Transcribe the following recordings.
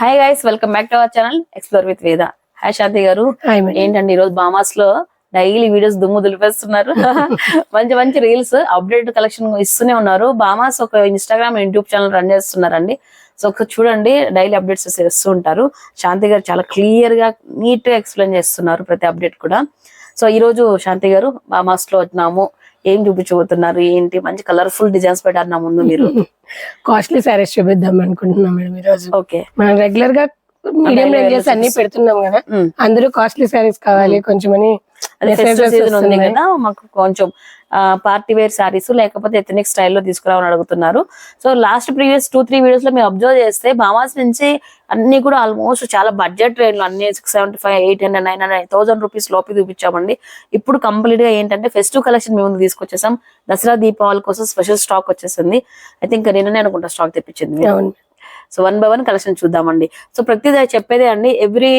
Hi guys welcome back to our channel explore with Veda hi Shanti garu. ఏంటండి ఈరోజు బామాస్లో daily videos దుమ్ము దులిపేస్తున్నారు? మంచి మంచి రీల్స్ అప్డేట్ కలెక్షన్ ఇస్తూనే ఉన్నారు. బామాస్ ఒక ఇన్స్టాగ్రామ్ యూట్యూబ్ ఛానల్ రన్ చేస్తున్నారండి. సో ఒకసారి చూడండి డైలీ అప్డేట్స్ ఇస్తూ ఉంటారు. శాంతి గారు చాలా క్లియర్గా నీట్గా ఎక్స్ప్లెయిన్ చేస్తున్నారు ప్రతి అప్డేట్ కూడా. సో ఈ రోజు శాంతి గారు బామాస్లో వచ్చినాము. ఏం చూపించబోతున్నారు? ఏంటి? మంచి కలర్ఫుల్ డిజైన్స్ పెట్టారు నా ముందు మీరు. కాస్ట్లీ సారీస్ చూపిద్దాం అనుకుంటున్నాం మేడం ఈ రోజు ఓకే. మనం రెగ్యులర్గా మీడియం రేంజెస్ అన్ని. పెడుతున్నాం కదా. అందరూ కాస్ట్లీ సారీస్ కావాలి కొంచెం అని అదే messages ఫెస్టివల్ సీజన్ ఉంది. కదా మాకు కొంచెం పార్టీ వేర్ సారీస్ లేకపోతే ఎథనిక్ స్టైల్లో తీసుకురావని అడుగుతున్నారు. So last previous two three వీడియోస్లో మేము అబ్జర్వ్ చేస్తే బామాస్ నుంచి అన్ని కూడా ఆల్మోస్ట్ చాలా బడ్జెట్ రేట్లు అన్ని six seventy five eight hundred nine hundred thousand rupees లోపి చూపించామండి. ఇప్పుడు కంప్లీట్గా ఏంటంటే ఫెస్టివ్ కలెక్షన్ మేము తీసుకొచ్చేసాం. దసరా దీపావళి కోసం స్పెషల్ స్టాక్ వచ్చేసింది. ఐ థింక్ నిన్ననే అనుకుంటా స్టాక్ తెప్పించింది so one by one collection చూద్దామండి. సో ప్రతిదీ చెప్పేదే అండి. ఎవ్రీ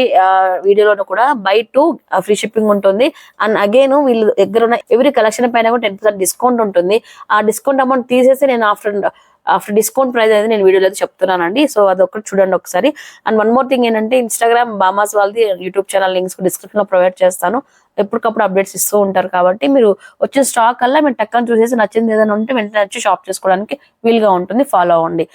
వీడియోలోనూ కూడా బై టూ ఫ్రీ షిప్పింగ్ ఉంటుంది. అండ్ అగైన్ వీళ్ళు దగ్గర ఉన్న ఎవ్రీ కలెక్షన్ పైన కూడా టెన్ పర్సెంట్ డిస్కౌంట్ ఉంటుంది. ఆ డిస్కౌంట్ అమౌంట్ తీసేసి నేను ఆఫ్టర్ ఆఫ్టర్ డిస్కౌంట్ ప్రైస్ అనేది నేను వీడియోలో అయితే చెప్తున్నానండి. సో అదొకటి చూడండి ఒకసారి. అండ్ వన్ మోర్ థింగ్ ఏంటంటే ఇన్స్టాగ్రామ్ బామాస్ వాళ్ళది యూట్యూబ్ ఛానల్ లింక్స్ డిస్క్రిప్షన్లో ప్రొవైడ్ చేస్తాను. ఎప్పటికప్పుడు అప్డేట్స్ ఇస్తూ ఉంటారు కాబట్టి మీరు వచ్చిన స్టాక్ అలా మీరు టక్కని చూసేసి నచ్చింది ఏదైనా ఉంటే వెంటనే వచ్చి షాప్ చేసుకోవడానికి వీలుగా ఉంటుంది ఫాలో అవ్వండి.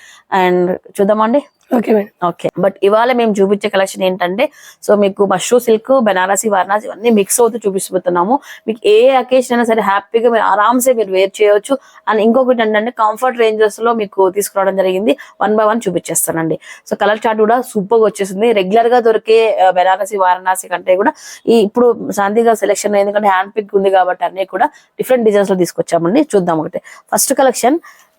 అండ్ చూద్దామండి. Okay okay. బట్ ఇవాళ మేము చూపించే కలెక్షన్ ఏంటంటే సో మీకు మష్రూ సిల్క్ బెనారసి వారణాసి ఇవన్నీ మిక్స్ అవుతూ చూపిస్తున్నాము మీకు ఏ అకేషన్ అయినా సరే హ్యాపీగా మీరు ఆరామ్సే మీరు వేర్ చేయొచ్చు. అండ్ ఇంకొకటి ఏంటంటే కంఫర్ట్ రేంజెస్లో మీకు తీసుకురావడం జరిగింది. వన్ బై వన్ చూపించేస్తానండి. సో కలర్ చార్ట్ కూడా సూపర్గా వచ్చేసింది. రెగ్యులర్గా దొరికే బెనారసి వారణాసి కంటే కూడా ఈ ఇప్పుడు శాంతిగా సెలెక్షన్ ఎందుకంటే హ్యాండ్ పిక్ ఉంది కాబట్టి అన్ని కూడా డిఫరెంట్ డిజైన్స్లో తీసుకొచ్చామండి. చూద్దాం ఒకటి. ఫస్ట్ కలెక్షన్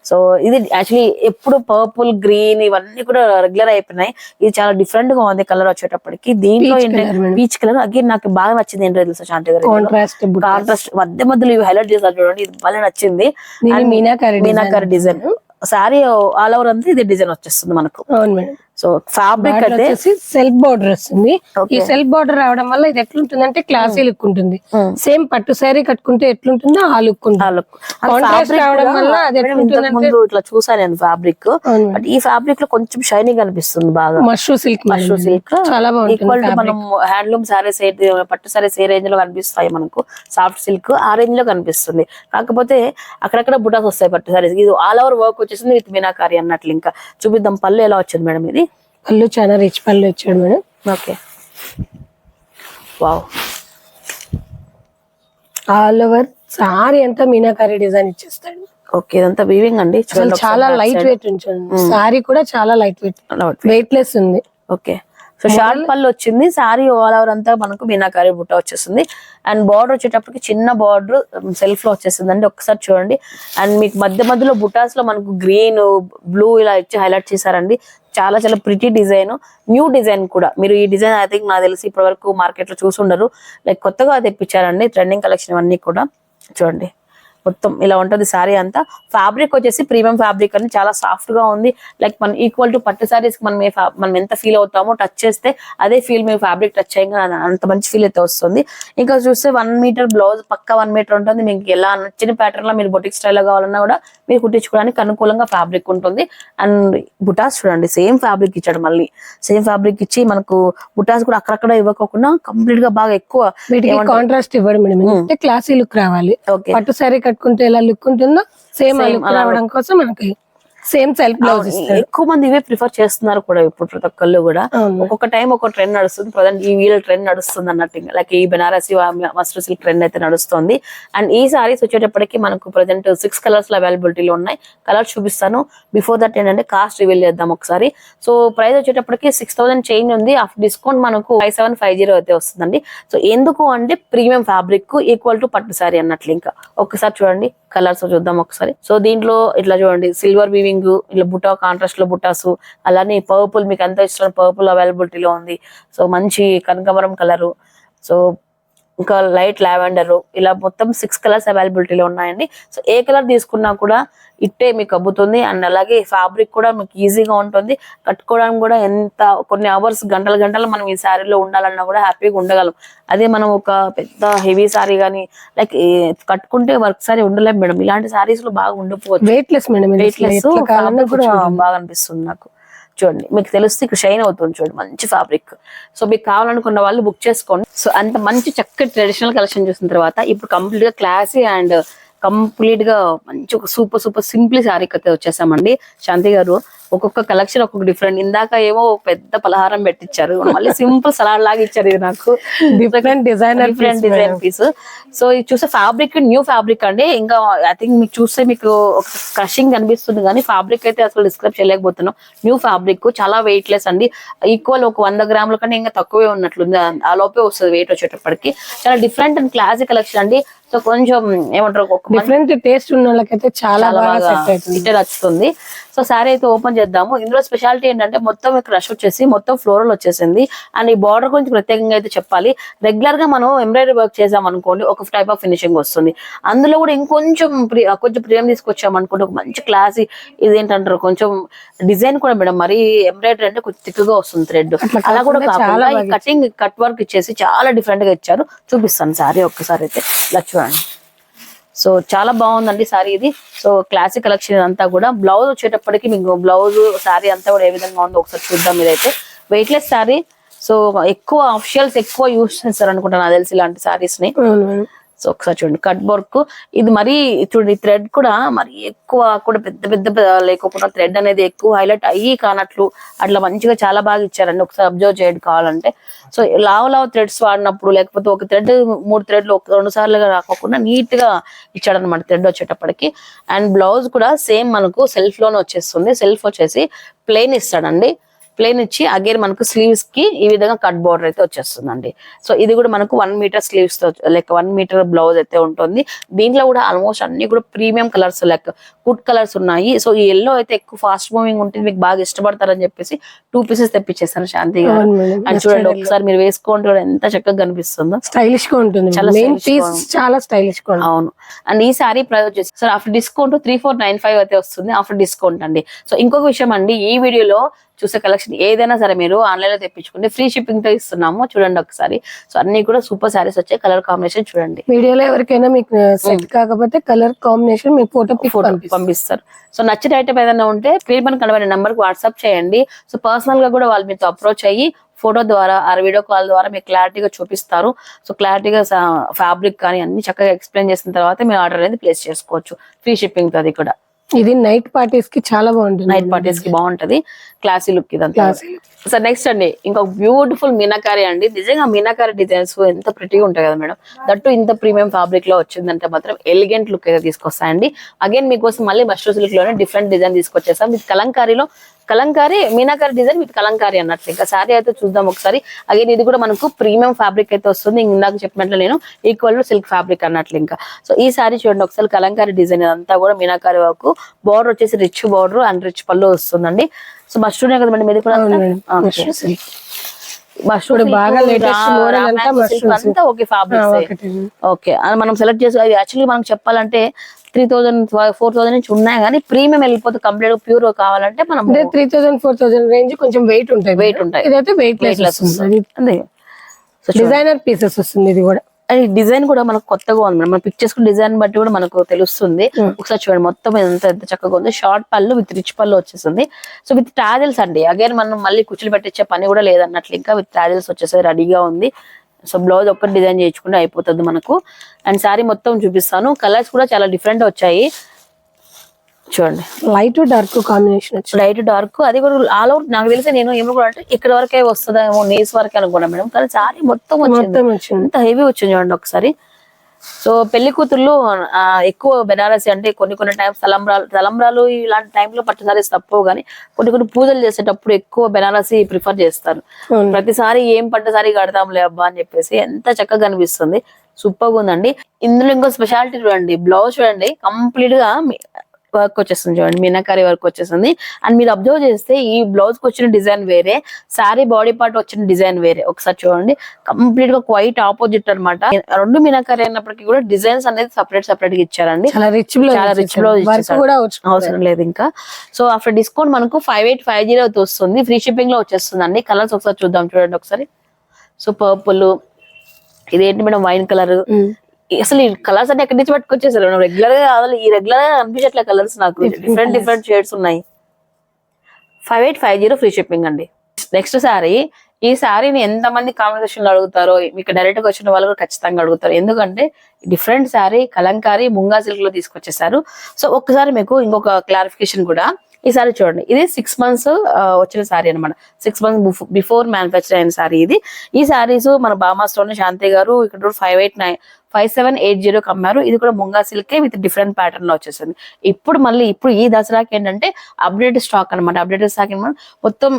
సో ఇది యాక్చువల్లీ ఎప్పుడు పర్పుల్ గ్రీన్ ఇవన్నీ కూడా రెగ్యులర్ అయిపోయినాయి. ఇది చాలా డిఫరెంట్గా ఉంది కలర్ వచ్చేటప్పటికి. దీంట్లో ఏంటంటే. పీచ్ కలర్ అగైన్ నాకు బాగా నచ్చింది ఏంటో తెలుసా శాంతి గారు? కాంట్రాస్ట్ కాంట్రాస్ట్ మధ్య మధ్యలో ఇవి హైలైట్ చేశారు చూడండి ఇది భలే నచ్చింది. Meenakari meenakari design sari all over అంతా ఇది డిజైన్ వచ్చేస్తుంది మనకు. సో ఫ్యాబ్రిక్ అయితే సెల్ఫ్ బార్డర్ వస్తుంది. ఈ సెల్ఫ్ బార్డర్ రావడం వల్ల ఇది ఎట్లుంటుంది అంటే క్లాసీ లుక్ ఉంటుంది. Hmm. సేమ్ పట్టు సారీ కట్టుకుంటే ఎట్లుంటుందో ఆ లుక్ ఉంటుంది. రావడం వల్ల ముందు ఇట్లా చూసాను నేను ఫ్యాబ్రిక్. బట్ ఈ ఫ్యాబ్రిక్లో కొంచెం షైనింగ్ అనిపిస్తుంది బాగా. మష్రూ సిల్క్ మష్రూ సిల్క్ చాలా బాగుంటుంది ఈక్వల్. మనం హ్యాండ్లూమ్ సారీస్ పట్టు సారీస్ ఏ రేంజ్లో కనిపిస్తాయి మనకు. సాఫ్ట్ సిల్క్ ఆ రేంజ్లో కనిపిస్తుంది. కాకపోతే అక్కడక్కడ బుటాస్ వస్తాయి పట్టు సారీస్ ఇది ఆల్ ఓవర్ వర్క్ వచ్చేసింది విత్ మీనాకారి అన్నట్లు ఇంకా. చూపిద్దాం పళ్ళు ఎలా వచ్చింది మేడం ఇది. పళ్ళు చాలా రిచ్ పళ్ళు వచ్చాడు madam. Okay. Wow all over sari అంతా మీనాకారి డిజైన్ ఇచ్చేస్తాడు. ఓకే ఇదంతా వీవింగ్ అండి. చాలా లైట్ వెయిట్ ఉంచండి. సారీ కూడా చాలా లైట్ వెయిట్. వెయిట్ లెస్ ఉంది. ఓకే. సో షార్ట్ పళ్ళు వచ్చింది. సారీ ఆల్ ఓవర్ అంతా మనకు మీనాకారి బుట్ట వచ్చేస్తుంది. అండ్ బార్డర్ వచ్చేటప్పటికి చిన్న బార్డర్ సెల్ఫ్లో వచ్చేస్తుంది అండి ఒకసారి చూడండి. అండ్ మీకు మధ్య మధ్యలో బుటాస్లో మనకు గ్రీన్ బ్లూ ఇలా ఇచ్చి హైలైట్ చేశారండి. చాలా చాలా ప్రిటీ డిజైన్ న్యూ డిజైన్ కూడా. మీరు ఈ డిజైన్ ఐ థింక్ నాకు తెలిసి ఇప్పటి వరకు మార్కెట్లో చూసుండరు. లైక్ కొత్తగా తెప్పించారండి ట్రెండింగ్ కలెక్షన్ అన్నీ కూడా. చూడండి. మొత్తం ఇలా ఉంటది సారీ అంతా. ఫ్యాబ్రిక్ వచ్చేసి ప్రీమియం ఫ్యాబ్రిక్ అని చాలా సాఫ్ట్గా ఉంది. లైక్ మనం ఈక్వల్ టు పట్టు సారీస్ మనం ఏ మనం ఎంత ఫీల్ అవుతామో టచ్ చేస్తే అదే ఫీల్ మేము ఫ్యాబ్రిక్ టచ్ చేయగా అంత మంచి ఫీల్ అయితే వస్తుంది. ఇంకా చూస్తే వన్ మీటర్ బ్లౌజ్ పక్క వన్ మీటర్ ఉంటుంది. మీకు ఎలా నచ్చిన ప్యాటర్న్లో మీరు బొటిక్ స్టైల్ కావాలన్నా కూడా మీరు కుట్టించుకోవడానికి అనుకూలంగా ఫ్యాబ్రిక్ ఉంటుంది. అండ్ బుటాస్ చూడండి సేమ్ ఫ్యాబ్రిక్ ఇచ్చాడు మళ్ళీ. సేమ్ ఫ్యాబ్రిక్ ఇచ్చి మనకు బుటాస్ కూడా అక్కడక్కడ ఇవ్వకోకుండా కంప్లీట్గా బాగా ఎక్కువ కాంట్రాస్ట్ ఇవ్వడం క్లాసీ లుక్ రావాలి. పట్టు సారీ కట్టుకుంటే ఎలా లుక్ ఉంటుందో సేమ్ ఆ లుక్ రావడం కోసం మనకి సేమ్ సెల్ఫ్ బ్లౌజ్ ఎక్కువ మంది ఇవే ప్రిఫర్ చేస్తున్నారు కూడా ఇప్పుడు ప్రతి ఒక్కళ్ళు కూడా. ఒక్కొక్క టైం ఒక ట్రెండ్ నడుస్తుంది. ప్రజెంట్ ఈ వీళ్ళ ట్రెండ్ నడుస్తుంది అన్నట్టు లైక్ ఈ బెనారసి మస్టర్ సిల్క్ ట్రెండ్ అయితే నడుస్తుంది. అండ్ ఈ సారీస్ వచ్చేటప్పటికి మనకు ప్రజెంట్ సిక్స్ కలర్స్లో అవైలబిలిటీలో ఉన్నాయి. కలర్స్ చూపిస్తాను. బిఫోర్ దట్ ఏంటంటే కాస్ట్ రివీల్ చేద్దాం ఒకసారి. సో ప్రైస్ వచ్చేటప్పటికి సిక్స్ థౌసండ్ చేంజ్ ఉంది. ఆఫ్టర్ డిస్కౌంట్ మనకు ఫైవ్ సెవెన్ ఫైవ్ జీరో అయితే వస్తుందండి. సో ఎందుకు అంటే ప్రీమియం ఫ్యాబ్రిక్ ఈక్వల్ టు పట్టు సారీ అన్నట్లు ఇంకా. ఒకసారి చూడండి. కలర్స్ చూద్దాం ఒకసారి. సో దీంట్లో ఇట్లా చూడండి సిల్వర్ వీవింగ్ ఇట్లా బుటా కాంట్రాస్ట్లో బుటాసు అలానే పర్పుల్ మీకు ఎంత ఇష్టం పర్పుల్ అవైలబిలిటీలో ఉంది. సో మంచి కనకమరం కలరు సో ఇంకా లైట్ లావెండర్ ఇలా మొత్తం సిక్స్ కలర్స్ అవైలబిలిటీలో ఉన్నాయండి. సో ఏ కలర్ తీసుకున్నా కూడా ఇట్టే మీకు అబ్బుతుంది అండ్ అలాగే ఫ్యాబ్రిక్ కూడా మీకు ఈజీగా ఉంటుంది. కట్టుకోవడానికి కూడా ఎంత కొన్ని అవర్స్ గంటల గంటలు మనం ఈ శారీలో ఉండాలన్నా కూడా హ్యాపీగా ఉండగలం. అదే మనం ఒక పెద్ద హెవీ శారీ కానీ లైక్ కట్టుకుంటే వర్క్ సారీ ఉండలేం మేడం. ఇలాంటి శారీస్లో బాగా ఉండిపోవచ్చు weight less madam weight less. బాగా అనిపిస్తుంది నాకు. చూడండి మీకు తెలుస్తుంది ఇక్కడ షైన్ అవుతుంది చూడండి మంచి ఫ్యాబ్రిక్ సో మీకు కావాలనుకున్న వాళ్ళు బుక్ చేసుకోండి. సో అంత మంచి చక్కటి ట్రెడిషనల్ కలెక్షన్ చూసిన తర్వాత ఇప్పుడు కంప్లీట్గా క్లాసీ అండ్ కంప్లీట్గా మంచి ఒక సూపర్ సూపర్ సింపుల్ శారీ అయితే వచ్చేసామండి. శాంతి గారు ఒక్కొక్క కలెక్షన్ ఒక్కొక్క డిఫరెంట్. ఇందాక ఏమో పెద్ద పలహారం పెట్టించారు మళ్ళీ సింపుల్ సలాడ్ లాగా ఇచ్చారు ఇది నాకు. Different designer different design piece so ఇది చూస్తే ఫ్యాబ్రిక్ న్యూ ఫ్యాబ్రిక్ అండి. ఇంకా ఐ థింక్ మీకు చూస్తే మీకు ఒక క్రషింగ్ కనిపిస్తుంది కానీ ఫ్యాబ్రిక్ అయితే అసలు డిస్క్రైబ్ చేయలేకపోతున్నాం. న్యూ ఫ్యాబ్రిక్ చాలా వెయిట్ లెస్ అండి. ఈక్వల్ ఒక వంద గ్రాముల కన్నా ఇంకా తక్కువే ఉన్నట్లుంది. ఆ లోపే వస్తుంది వెయిట్ వచ్చేటప్పటికి. చాలా డిఫరెంట్ అండ్ క్లాసిక్ కలెక్షన్ అండి. సో కొంచెం ఏమంటారు డిఫరెంట్ టేస్ట్ ఉన్న వాళ్ళకైతే చాలా బాగా నచ్చుతుంది. సో శారీ అయితే ఓపెన్ చేద్దాము. ఇందులో స్పెషాలిటీ ఏంటంటే మొత్తం ఇక్కడ రష్ వచ్చేసి మొత్తం ఫ్లోరల్ వచ్చేసింది. అండ్ ఈ బార్డర్ గురించి ప్రత్యేకంగా అయితే చెప్పాలి. రెగ్యులర్గా మనం ఎంబ్రాయిడరీ వర్క్ చేసాం అనుకోండి ఒక టైప్ ఆఫ్ ఫినిషింగ్ వస్తుంది. అందులో కూడా ఇంకొంచెం కొంచెం ప్రియం తీసుకొచ్చాం అనుకోండి ఒక మంచి క్లాసీ ఇదేంటంటారు? కొంచెం డిజైన్ కూడా మేడం మరి ఎంబ్రాయిడరీ అంటే కొంచెం thick గా వస్తుంది థ్రెడ్ అలా కూడా కాకుండా కటింగ్ కట్ వర్క్ ఇచ్చేసి చాలా డిఫరెంట్గా ఇచ్చారు. చూపిస్తాను శారీ ఒక్కసారి అయితే. ఇలా చూడండి. సో చాలా బాగుందండి సారీ ఇది. సో క్లాసిక్ కలెక్షన్ అంతా కూడా. బ్లౌజ్ వచ్చేటప్పటికి మీకు బ్లౌజ్ సారీ అంతా కూడా ఏ విధంగా ఉందో ఒకసారి చూద్దాం ఇదైతే వెయిట్లెస్ సారీ సో ఎక్కువ అఫిషియల్స్ ఎక్కువ యూస్ చేస్తారు అనుకుంటా నాకు తెలిసి ఇలాంటి సారీస్ని. సో ఒకసారి చూడండి. కట్ వర్క్ ఇది మరీ చూడండి థ్రెడ్ కూడా మరి ఎక్కువ కూడా పెద్ద పెద్ద పెద్ద లేకపోకుండా థ్రెడ్ అనేది ఎక్కువ హైలైట్ అయ్యి కానట్లు అట్లా మంచిగా చాలా బాగా ఇచ్చారండి. ఒకసారి అబ్జర్వ్ చేయడం కావాలంటే. సో లావ్ లావ్ థ్రెడ్స్ వాడినప్పుడు లేకపోతే ఒక థ్రెడ్ మూడు థ్రెడ్లు ఒక రెండు సార్లుగా రాకోకుండా నీట్గా ఇచ్చాడనమాట థ్రెడ్ వచ్చేటప్పటికి. అండ్ బ్లౌజ్ కూడా సేమ్ మనకు సెల్ఫ్లోనే వచ్చేస్తుంది. సెల్ఫ్ వచ్చేసి ప్లెయిన్ ఇస్తాడండి. ప్లేన్ ఇచ్చి అగైన్ మనకు స్లీవ్స్కి ఈ విధంగా కట్ బార్డర్ అయితే వచ్చేస్తుందండి. సో ఇది కూడా మనకు వన్ మీటర్ స్లీవ్స్తో లైక్ వన్ మీటర్ బ్లౌజ్ అయితే ఉంటుంది. దీంట్లో కూడా ఆల్మోస్ట్ అన్ని కూడా premium colours like good colours ఉన్నాయి. సో ఈ ఎల్లో అయితే ఎక్కువ ఫాస్ట్ మూవింగ్ ఉంటుంది. మీకు బాగా ఇష్టపడతారని చెప్పేసి టూ పీసెస్ తెప్పించేసాను శాంతి గారు. అండ్ చూడండి ఒకసారి మీరు వేసుకోండి కూడా ఎంత చక్కగా కనిపిస్తుందో. స్టైలిష్గా ఉంటుంది చాలా స్టైలిష్గా అవును. అండ్ ఈ సారీ ప్రైస్ వచ్చేసి sir after discount three four nine five అయితే వస్తుంది ఆఫ్టర్ డిస్కౌంట్ అండి. సో ఇంకొక విషయం అండి ఈ వీడియోలో చూసే కలెక్షన్ ఏదైనా సరే మీరు ఆన్లైన్లో తెప్పించుకుంటే ఫ్రీ షిప్పింగ్తో ఇస్తున్నాము. చూడండి ఒకసారి. సో అన్ని కూడా సూపర్ సారీస్ వచ్చాయి. కలర్ కాంబినేషన్ చూడండి. వీడియోలో ఎవరికైనా మీకు సెట్ కాకపోతే కలర్ కాంబినేషన్ మీ ఫోటో ఫోటో పంపిస్తాం పంపిస్తారు. సో నచ్చిన ఐటమ్ ఏదైనా ఉంటే స్క్రీన్ పైన కనబడిన నెంబర్కి వాట్సాప్ చేయండి. సో పర్సనల్గా కూడా వాళ్ళు మీతో అప్రోచ్ అయ్యి ఫోటో ద్వారా ఆ వీడియో కాల్ ద్వారా మీకు క్లారిటీగా చూపిస్తారు. సో క్లారిటీగా ఫ్యాబ్రిక్ కానీ అన్ని చక్కగా ఎక్స్ప్లెయిన్ చేసిన తర్వాత మీరు ఆర్డర్ అనేది ప్లేస్ చేసుకోవచ్చు. ఫ్రీ షిప్పింగ్ అది కూడా. ఇది నైట్ పార్టీస్కి చాలా బాగుంటుంది. నైట్ పార్టీస్కి బాగుంటది. క్లాసీ లుక్ ఇదంతా. Classy సార్ నెక్స్ట్ అండి ఇంకొక బ్యూటిఫుల్ మీనాకారి అండి. నిజంగా మీనాకారి డిజైన్స్ ఎంత ప్రిటీగా ఉంటాయి కదా మేడం. దట్టు ఇంత ప్రీమియం ఫ్యాబ్రిక్లో వచ్చిందంటే మాత్రం ఎలిగెంట్ లుక్ అయితే తీసుకొస్తాయండి. అగైన్ మీకోసం మళ్ళీ మస్టర్ సిల్క్లోనే డిఫరెంట్ డిజైన్ తీసుకొచ్చేస్తాం. విత్ కలంకారీలో కలంకారీ మీనాకారి డిజైన్ విత్ కలంకారీ అన్నట్లు ఇంకా సారీ అయితే చూద్దాం ఒకసారి. అగైన్ ఇది కూడా మనకు ప్రీమియం ఫ్యాబ్రిక్ అయితే వస్తుంది. ఇందాక చెప్పినట్లు నేను ఈక్వల్ సిల్క్ ఫ్యాబ్రిక్ అన్నట్లు ఇంకా. సో ఈ సారీ చూడండి ఒకసారి కలంకారీ డిజైన్ అంతా కూడా మీనాకారి వరకు. బార్డర్ వచ్చేసి రిచ్ బార్డర్ అండ్ రిచ్ పళ్ళు వస్తుందండి. సో మస్ట్రూనే కదా మేడం. ఇది కూడా ఇప్పుడు బాగా అంతా ఓకే ఫ్యాబ్రిక్స్. ఓకే అది మనం సెలెక్ట్ చేసి యాక్చువల్లీ మనం చెప్పాలంటే త్రీ థౌసండ్ ఫోర్ థౌసండ్ నుంచి ఉన్నాయి కానీ ప్రీమియం వెళ్ళిపోతే కంప్లీట్ ప్యూర్ కావాలంటే మనం three thousand four thousand range కొంచెం వెయిట్ ఉంటాయి వెయిట్ ఉంటాయి. ఇదైతే వెయిట్ లెస్ వస్తుంది. డిజైనర్ పీసెస్ వస్తుంది ఇది కూడా. అది డిజైన్ కూడా మనకు కొత్తగా ఉంది మనం పిక్ చేసుకున్న డిజైన్ బట్టి కూడా మనకు తెలుస్తుంది. Hmm. ఒకసారి చూడండి మొత్తం ఎంత ఎంత చక్కగా ఉంది. షార్ట్ పళ్ళు విత్ రిచ్ పళ్ళు వచ్చేసింది. సో విత్ టాజిల్స్ అండి. అగైన్ మనం మళ్ళీ కుచ్చులు పెట్టించే పని కూడా లేదన్నట్లు ఇంకా విత్ టాజిల్స్ వచ్చేసి రెడీగా ఉంది. సో బ్లౌజ్ ఒక్కటి డిజైన్ చేయించుకుంటే అయిపోతుంది మనకు. అండ్ శారీ మొత్తం చూపిస్తాను. కలర్స్ కూడా చాలా డిఫరెంట్ వచ్చాయి. చూడండి. Light dark combination light dark అది కూడా ఆల్ అవుట్ నాకు తెలిసి నేను ఏమనుకున్నా అంటే ఇక్కడ వరకే వస్తుందేమో నేస్ వరకే అనుకున్నా మేడం. కానీ శారీ మొత్తం వచ్చింది. ఎంత హెవీ వచ్చింది చూడండి ఒకసారి. సో పెళ్ళి కూతుర్లు ఎక్కువ బెనారసి అంటే కొన్ని కొన్ని టైమ్స్ తలంబ్రాలు తలంబ్రాలు ఇలాంటి టైంలో పట్టు సారీస్ తప్పవు కానీ కొన్ని కొన్ని పూజలు చేసేటప్పుడు ఎక్కువ బెనారసి ప్రిఫర్ చేస్తారు. ప్రతిసారి ఏం పట్టు సారీ కడతాంలే అబ్బా అని చెప్పేసి ఎంత చక్కగా కనిపిస్తుంది సూపర్గా ఉందండి. ఇందులో ఇంకో స్పెషాలిటీ చూడండి బ్లౌజ్ చూడండి. కంప్లీట్గా వర్క్ వచ్చేస్తుంది చూడండి మీనాకారి వర్క్ వచ్చేస్తుంది. అండ్ మీరు అబ్జర్వ్ చేస్తే ఈ బ్లౌజ్కి వచ్చిన డిజైన్ వేరే సారీ బాడీ పార్ట్ వచ్చిన డిజైన్ వేరే. ఒకసారి చూడండి కంప్లీట్గా క్వైట్ ఆపోజిట్ అన్నమాట. రెండు మీనాకారి అయినప్పటికీ కూడా డిజైన్స్ అనేది సపరేట్ సపరేట్గా ఇచ్చారండి. చాలా రిచ్ చాలా వచ్చింది. అవసరం లేదు ఇంకా. సో ఆఫ్టర్ డిస్కౌంట్ మనకు ఫైవ్ ఎయిట్ ఫైవ్ జీరో వస్తుంది. ఫ్రీ షిప్పింగ్లో వచ్చేస్తుంది అండి కలర్స్ ఒకసారి చూద్దాం చూడండి ఒకసారి. సో పర్పుల్ ఇదేంటి మేడం వైన్ కలర్. అసలు ఈ కలర్స్ అన్ని ఎక్కడి నుంచి పట్టుకొచ్చేసారు? మేడం రెగ్యులర్గా అసలు ఈ రెగ్యులర్గా అనిపించట్లే కలర్స్ నాకు. డిఫరెంట్. డిఫరెంట్ షేడ్స్ ఉన్నాయి. Five eight five zero free shipping అండి. నెక్స్ట్ సారీ ఈ శారీని ఎంతమంది కాంబినేషన్లో అడుగుతారో మీకు డైరెక్ట్గా వచ్చిన వాళ్ళు కూడా ఖచ్చితంగా అడుగుతారు. ఎందుకంటే డిఫరెంట్ శారీ కలంకారీ ముంగా సిల్క్లో తీసుకొచ్చేసారు. సో ఒక్కసారి మీకు ఇంకొక క్లారిఫికేషన్ కూడా. ఈ సారీ చూడండి. ఇది సిక్స్ మంత్స్ వచ్చిన సారీ అనమాట సిక్స్ మంత్స్ బిఫోర్ మ్యానుఫ్యాక్చర్ అయిన సారీ ఇది. ఈ సారీస్ మన బామా స్టోన్ శాంతి గారు ఇక్కడ five eight nine five seven eight zero కమ్మారు. ఇది కూడా ముంగా సిల్కే విత్ డిఫరెంట్ ప్యాటర్న్లో వచ్చేసింది. ఇప్పుడు మళ్ళీ ఇప్పుడు ఈ దసరాకి ఏంటంటే అప్డేట్ స్టాక్ అనమాట అప్డేట్ స్టాక్ అనమాట మొత్తం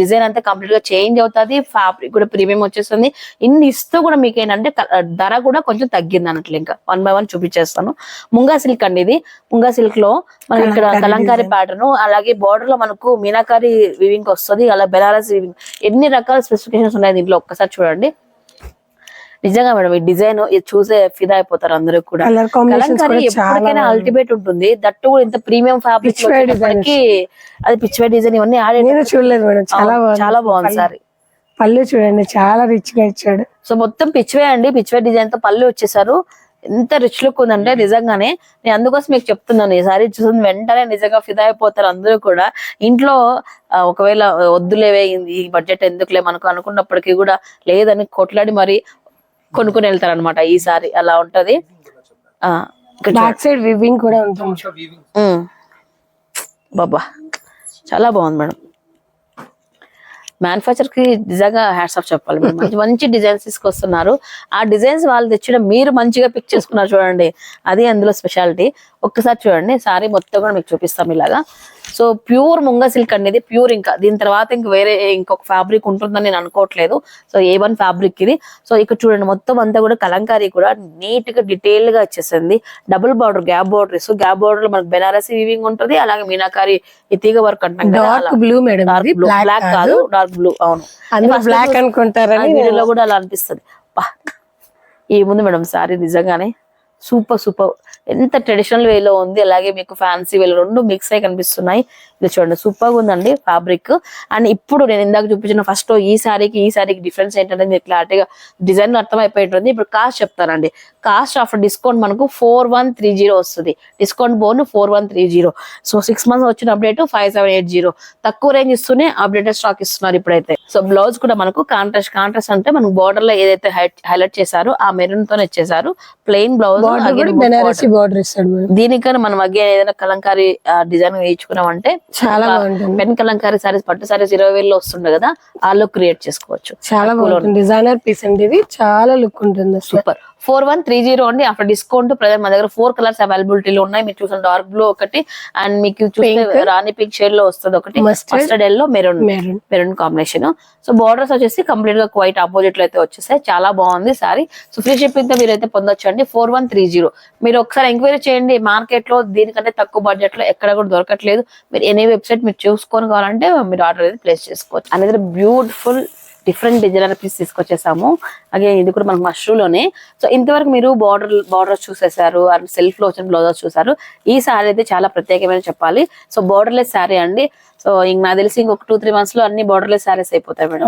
డిజైన్ అంతా కంప్లీట్గా చేంజ్ అవుతుంది. ఫ్యాబ్రిక్ కూడా ప్రీమియం వచ్చేస్తుంది ఇన్ని ఇస్తూ కూడా మీకు ఏంటంటే ధర కూడా కొంచెం తగ్గింది అన్నట్లు ఇంకా. వన్ బై వన్ చూపించేస్తాను. ముంగా సిల్క్ అండి ఇది. ముంగా సిల్క్లో మనకి ఇక్కడ కలంకారీ. ప్యాటర్న్ అలాగే బార్డర్లో మనకు మీనాకారి వివింగ్ వస్తుంది. అలా బెనారస్ వివింగ్. ఎన్ని రకాల స్పెసిఫికేషన్స్ ఉన్నాయి దీంట్లో? ఒక్కసారి చూడండి. నిజంగా మేడం ఈ డిజైన్ చూసే ఫిదా అయిపోతారు అందరూ కూడా. కలంకారీ ఎప్పటికైనా అల్టిమేట్ ఉంటుంది. దట్టు కూడా ఇంత ప్రీమియం ఫ్యాబ్రిక్ అది పిచ్వే డిజైన్ ఇవన్నీ చూడలేదు మేడం చాలా చాలా బాగుంది సారీ. పళ్ళు చూడండి చాలా రిచ్గా ఇచ్చాడు. సో మొత్తం పిచ్వే అండి. పిచ్వే డిజైన్తో పళ్ళు వచ్చేసారు. ఎంత రిచ్ లుక్ ఉందంటే నిజంగానే నేను అందుకోసం మీకు చెప్తున్నాను. ఈ సారీ చూసిన వెంటనే నిజంగా ఫిదా అయిపోతారు అందరూ కూడా. ఇంట్లో ఒకవేళ వద్దులేవే ఈ బడ్జెట్ ఎందుకులే మనకు అనుకున్నప్పటికీ కూడా లేదని కొట్లాడి మరి కొనుక్కుని వెళ్తారు అనమాట ఈ సారీ అలా ఉంటది. బ్యాక్ సైడ్ వివింగ్ కూడా ఉంటుంది. బాబా చాలా బాగుంది మేడం. మ్యానుఫ్యాక్చర్కి నిజంగా హ్యాట్స్ ఆఫ్ చెప్పాలి మేడం. మంచి మంచి డిజైన్స్ తీసుకొస్తున్నారు. ఆ డిజైన్స్ వాళ్ళు తెచ్చడం మీరు మంచిగా పిక్ చేసుకున్నారు చూడండి. అది అందులో స్పెషాలిటీ ఒక్కసారి చూడండి. సారీ మొత్తం కూడా మీకు చూపిస్తాం ఇలాగా. సో ప్యూర్ ముంగ సిల్క్ అనేది ప్యూర్ ఇంకా. దీని తర్వాత ఇంక వేరే ఇంకొక ఫ్యాబ్రిక్ ఉంటుందని నేను అనుకోవట్లేదు. సో ఏ వన్ ఫ్యాబ్రిక్ ఇది. సో ఇక్కడ చూడండి మొత్తం అంతా కూడా కలంకారీ కూడా నీట్గా డీటెయిల్గా వచ్చేసింది double border gap border gap బార్డర్లో మనకు బెనారసి వీవింగ్ ఉంటుంది అలాగే మీనాకారి తీగ వర్క్ అంటాం డార్క్ బ్లూ మేడం డార్క్ ఇది బ్లూ బ్లాక్ కాదు. డార్క్ బ్లూ అవును. బ్లాక్ అనుకుంటారని వీడియోలో కూడా అలా అనిపిస్తుంది. ఈ ముందు మేడం సారీ నిజంగానే. Super super. ఎంత ట్రెడిషనల్ వేలో ఉంది అలాగే మీకు ఫ్యాన్సీ వేలో రెండు మిక్స్ అయి కనిపిస్తున్నాయి. ఇది చూడండి సూపర్గా ఉందండి ఫ్యాబ్రిక్ అండ్ ఇప్పుడు నేను ఇందాక చూపించిన ఫస్ట్ ఈ సారీకి ఈ సారీకి డిఫరెన్స్ ఏంటంటే మీకు క్లారిటీగా డిజైన్ అర్థమైపోయి ఉంటుంది ఇప్పుడు కాస్ట్ చెప్తానండి. కాస్ట్ ఆఫ్టర్ డిస్కౌంట్ మనకు ఫోర్ వన్ త్రీ జీరో వస్తుంది. Discount bone four one three zero so six months వచ్చిన update five seven eight zero తక్కువ రేంజ్ ఇస్తూనే అప్డేటెడ్ స్టాక్ ఇస్తున్నారు ఇప్పుడైతే. సో బ్లౌజ్ కూడా మనకు కాంట్రాస్ట్ కాంట్రాస్ట్ అంటే మనకు బార్డర్లో ఏదైతే హైలైట్ చేశారో ఆ మెరూన్ తోనే ఇచ్చేసారు ప్లెయిన్ బ్లౌజ్ బార్డర్ ఇస్తాడు మేడం. దీనికన్నా మనం అగే ఏదైనా కలంకారీ డిజైన్ వేయించుకున్నామంటే చాలా బాగుంటుంది. పెన్ కలంకారీ సారీస్ పట్టు సారీస్ ఇరవై వేలలో వస్తుండే కదా ఆ లుక్ క్రియేట్ చేసుకోవచ్చు. చాలా బాగుంటుంది. డిజైనర్ పీస్ అండి ఇది. చాలా లుక్ ఉంటుంది super four one three zero అండి. ఆఫ్టర్ డిస్కౌంట్ ప్రజెంట్ మన దగ్గర ఫోర్ కలర్స్ అవైలబిలిటీలో ఉన్నాయి. మీరు చూసిన డార్క్ బ్లూ ఒకటి. అండ్ మీకు చూస్తే రాణి పింక్ షేడ్లో వస్తుంది ఒకటి. Mustard yellow maroon maroon maroon combination so borders వచ్చేసి కంప్లీట్గా క్వైట్ ఆపోజిట్లో అయితే వచ్చేసాయి. చాలా బాగుంది సారీ సో ఫ్రీ షిప్పింగ్తో మీరు అయితే పొందొచ్చు అండి ఫోర్ వన్ త్రీ జీరో. మీరు ఒకసారి ఎంక్వైరీ చేయండి. మార్కెట్లో దీనికంటే తక్కువ బడ్జెట్లో ఎక్కడ కూడా దొరకట్లేదు. మీరు ఎనీ వెబ్సైట్ మీరు చూసుకొని కావాలంటే మీరు ఆర్డర్ అనేది ప్లేస్ చేసుకోవచ్చు. అనేది బ్యూటిఫుల్ డిఫరెంట్ డిజైనర్ పీస్ తీసుకొచ్చేసాము. అలాగే ఇది కూడా మనకు మష్రూలోనే సో ఇంతవరకు మీరు బార్డర్ బార్డర్స్ చూసేసారు అండ్ సెల్ఫ్లో వచ్చిన బ్లౌజర్స్ చూసారు. ఈ సారీ అయితే చాలా ప్రత్యేకమైన చెప్పాలి. సో బార్డర్లెస్ సారీ అండి. సో ఇంక నాకు తెలిసి ఇంకొక టూ త్రీ మంత్స్లో అన్ని బార్డర్లెస్ సారీస్ అయిపోతాయి మేడం.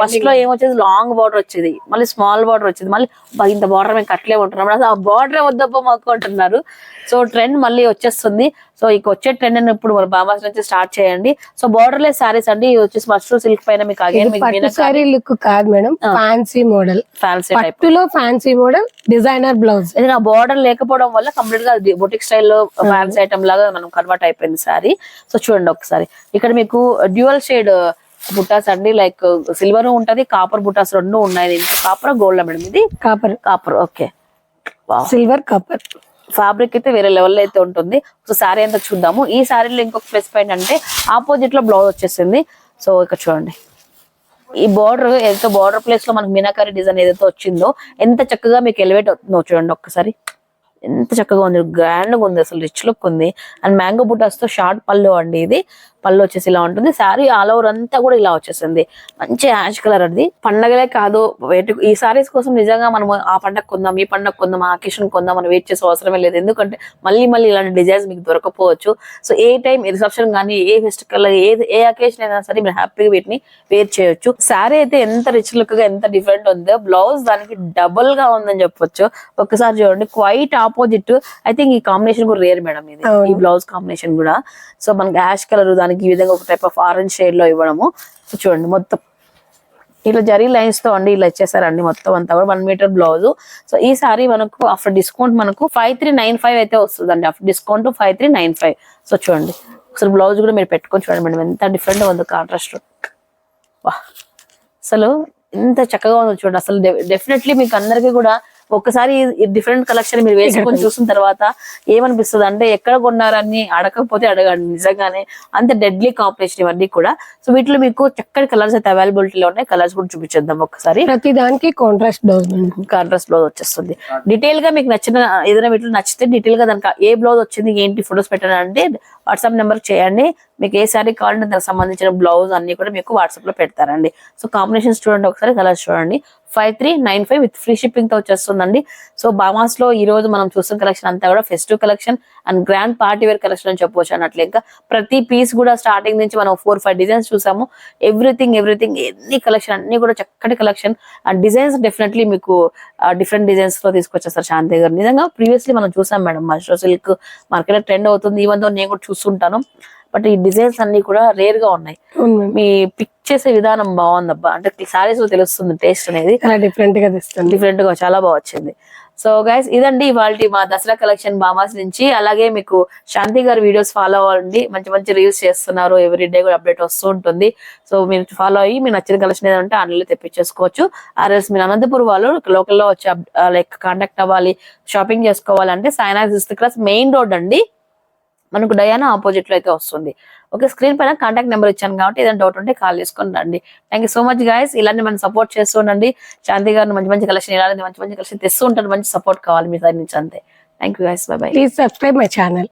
ఫస్ట్లో ఏమొచ్చేది లాంగ్ బార్డర్ వచ్చేది. మళ్ళీ స్మాల్ బార్డర్ వచ్చేది. మళ్ళీ "అబ్బా, ఇంత బార్డర్ మేము కట్టలేము అంటున్నాం అసలు ఆ బార్డర్ వద్దబ్బా మాకు అంటున్నారు. సో ట్రెండ్ మళ్ళీ వచ్చేస్తుంది. సో ఇక వచ్చే ట్రెండ్ ఇప్పుడు మన బాబాస్ నుంచి స్టార్ట్ చేయండి. సో బార్డర్ లెస్ సారీస్ అండి వచ్చేసి మస్ట్రూ సిల్క్ పైన మీకు అగైన్ పట్టు సారీ లుక్ కాదు madam fancy model fancy type పట్టులో ఫ్యాన్సీ మోడల్ డిజైనర్ బ్లౌజ్ ఇది నా బార్డర్ లేకపోవడం వల్ల కంప్లీట్గా బొటిక్ స్టైల్లో ఫ్యాన్సీ ఐటమ్ లాగా మనం కన్వర్ట్ అయిపోయింది సారీ సో చూడండి. ఒకసారి. ఇక్కడ మీకు డ్యూయల్ షేడ్ బుట్టాస్ అండి లైక్ సిల్వర్ ఉంటది కాపర్ బుట్టాస్ రెండు ఉన్నాయి కాపర్ గోల్డ్ మేడం ఇది? Copper copper okay silver copper fabric అయితే వేరే లెవెల్ అయితే ఉంటుంది. సో సారీ అంతా చూద్దాము. ఈ సారీలో ఇంకొక ప్లస్ పాయింట్ అంటే ఆపోజిట్లో బ్లౌజ్ వచ్చేసింది. సో ఇక్కడ చూడండి. ఈ బార్డర్ ఎంత బార్డర్ ప్లేస్లో మనకి మీనాకారి డిజైన్ ఏదైతే వచ్చిందో ఎంత చక్కగా మీకు ఎలివేట్ అవుతుందో చూడండి ఒక్కసారి. ఎంత చక్కగా ఉంది. గ్రాండ్గా ఉంది. అసలు రిచ్ లుక్ ఉంది. అండ్ మ్యాంగో బుటాస్తో షార్ట్ పళ్ళు అండి ఇది. పళ్ళు వచ్చేసి ఇలా ఉంటుంది. శారీ ఆల్ ఓవర్ అంతా కూడా ఇలా వచ్చేసింది. మంచి యాష్ కలర్ అది. పండగలే కాదు. ఈ సారీస్ కోసం నిజంగా మనం ఆ పండగ కొందాం ఈ పండగ కొందాం ఆ అకేషన్ కొందాం మనం వెయిట్ చేసే అవసరమే లేదు. ఎందుకంటే మళ్ళీ మళ్ళీ ఇలాంటి డిజైన్స్ మీకు దొరకపోవచ్చు. సో ఏ టైం రిసెప్షన్ కానీ ఏ ఫెస్టివల్ ఏ ఏ అకేషన్ అయినా సరే మీరు హ్యాపీగా వీటిని వేర్ చేయొచ్చు. శారీ అయితే ఎంత రిచ్ లుక్గా ఎంత డిఫరెంట్ ఉందో బ్లౌజ్ దానికి డబుల్గా ఉందని చెప్పొచ్చు. ఒకసారి చూడండి. క్వైట్ ఆపోజిట్ ఐ థింక్ ఈ కాంబినేషన్ కూడా రేర్ మేడం ఇది. ఈ. బ్లౌజ్ కాంబినేషన్ కూడా. సో మనకి యాష్ కలర్ దాని మనకి ఈ విధంగా ఒక టైప్ ఆఫ్ ఆరెంజ్ షేడ్లో ఇవ్వడము. చూడండి మొత్తం. ఇట్లా జరీ లైన్స్తో అండి ఇలా ఇచ్చేసారండి మొత్తం అంతా కూడా వన్ మీటర్ బ్లౌజ్ సో ఈ సారీ మనకు ఆఫ్టర్ డిస్కౌంట్ మనకు ఫైవ్ త్రీ నైన్ ఫైవ్ అయితే వస్తుందండి. After discount five three nine five so చూడండి. ఒకసారి బ్లౌజ్ కూడా మీరు పెట్టుకొని చూడండి మేడం ఎంత డిఫరెంట్ ఉంది కాంట్రాస్ట్ వా అసలు ఎంత చక్కగా ఉందో చూడండి. అసలు డెఫినెట్లీ మీకు అందరికీ కూడా ఒక్కసారి డిఫరెంట్ కలెక్షన్ మీరు వేసుకొని చూసిన తర్వాత ఏమనిపిస్తుంది అంటే ఎక్కడ కొన్నారని అడగకపోతే అడగండి నిజంగానే అంత డెడ్లీ కాంపిటీషన్ ఇవన్నీ కూడా. సో వీటిలో మీకు చక్కటి కలర్స్ అయితే అవైలబిలిటీలో ఉన్నాయి. కలర్స్ కూడా చూపించేద్దాం ఒక్కసారి. ప్రతి దానికి కాంట్రాస్ట్ బ్లౌజ్ కాంట్రాస్ట్ బ్లౌజ్ వచ్చేస్తుంది. డీటెయిల్గా మీకు నచ్చిన ఏదైనా వీటిలో నచ్చితే డీటెయిల్గా దానికి ఏ బ్లౌజ్ వచ్చింది ఏంటి ఫొటోస్ పెట్టండి అంటే వాట్సాప్ నెంబర్ చేయండి. మీకు ఏ సారీ కావాలంటే దానికి సంబంధించిన బ్లౌజ్ అన్ని కూడా మీకు వాట్సాప్లో పెడతారండి. సో కాంబినేషన్స్ చూడండి ఒకసారి కలర్స్ చూడండి. Five three nine five with free షిప్పింగ్తో వచ్చేస్తుందండి. సో బామాస్లో ఈ రోజు మనం చూస్తున్న కలెక్షన్ అంతా కూడా festive collection and grand party wear collection అని చెప్పవచ్చు అన్నట్లు. ఇంకా ప్రతి పీస్ కూడా స్టార్టింగ్ నుంచి మనం ఫోర్ ఫైవ్ డిజైన్స్ చూసాము. ఎవ్రీథింగ్ ఎవ్రీథింగ్ ఎన్ని కలెక్షన్ అన్ని కూడా చక్కటి కలెక్షన్. అండ్ డిజైన్స్ డెఫినెట్లీ మీకు డిఫరెంట్ డిజైన్స్లో తీసుకొచ్చేస్తారు శాంతి గారు. నిజంగా ప్రీవియస్లీ మనం చూసాం madam mashru silk market trend అవుతుంది. ఈవెన్ నేను కూడా చూస్తుంటాను. బట్ ఈ డిజైన్స్ అన్ని కూడా రేర్గా ఉన్నాయి. మీ పిక్ చేసే విధానం బాగుందబ్బా. అంటే సారీస్లో తెలుస్తుంది టేస్ట్ అనేది. డిఫరెంట్గా తెస్తుంది. డిఫరెంట్గా చాలా బాగా వచ్చింది. సో గైస్ ఇదండి ఇవాళ మా దసరా కలెక్షన్ బామాస్ నుంచి. అలాగే మీకు శాంతి గారి వీడియోస్ ఫాలో అవ్వండి. మంచి మంచి రీల్స్ చేస్తున్నారు. ఎవ్రీ డే కూడా అప్డేట్ వస్తూ ఉంటుంది. సో మీరు ఫాలో అయ్యి మీకు నచ్చిన కలెక్షన్ ఏదంటే ఆన్లైన్లో తెప్పించేసుకోవచ్చు. ఆర్ఎల్స్ మీరు అనంతపురం వాళ్ళు లోకల్లో వచ్చి లైక్ కాంటాక్ట్ అవ్వాలి షాపింగ్ చేసుకోవాలంటే Sainath sixth class main road అండి. మనకు డయానా ఆపోజిట్లో అయితే వస్తుంది. ఓకే స్క్రీన్ పైన కాంటాక్ట్ నెంబర్ ఇచ్చాను కాబట్టి ఏదైనా డౌట్ ఉంటే కాల్ చేసుకుని రండి. Thank you so much guys ఇలాంటి మనం సపోర్ట్ చేస్తూ ఉండండి. శాంతి గారిని మంచి మంచి కలెక్షన్ ఇలాంటి మంచి మంచి కలెక్షన్ తెస్తూ ఉంటారు మంచి సపోర్ట్ కావాలి మీ సైడ్ నుంచి అంతే. Thank you guys bye bye please subscribe my channel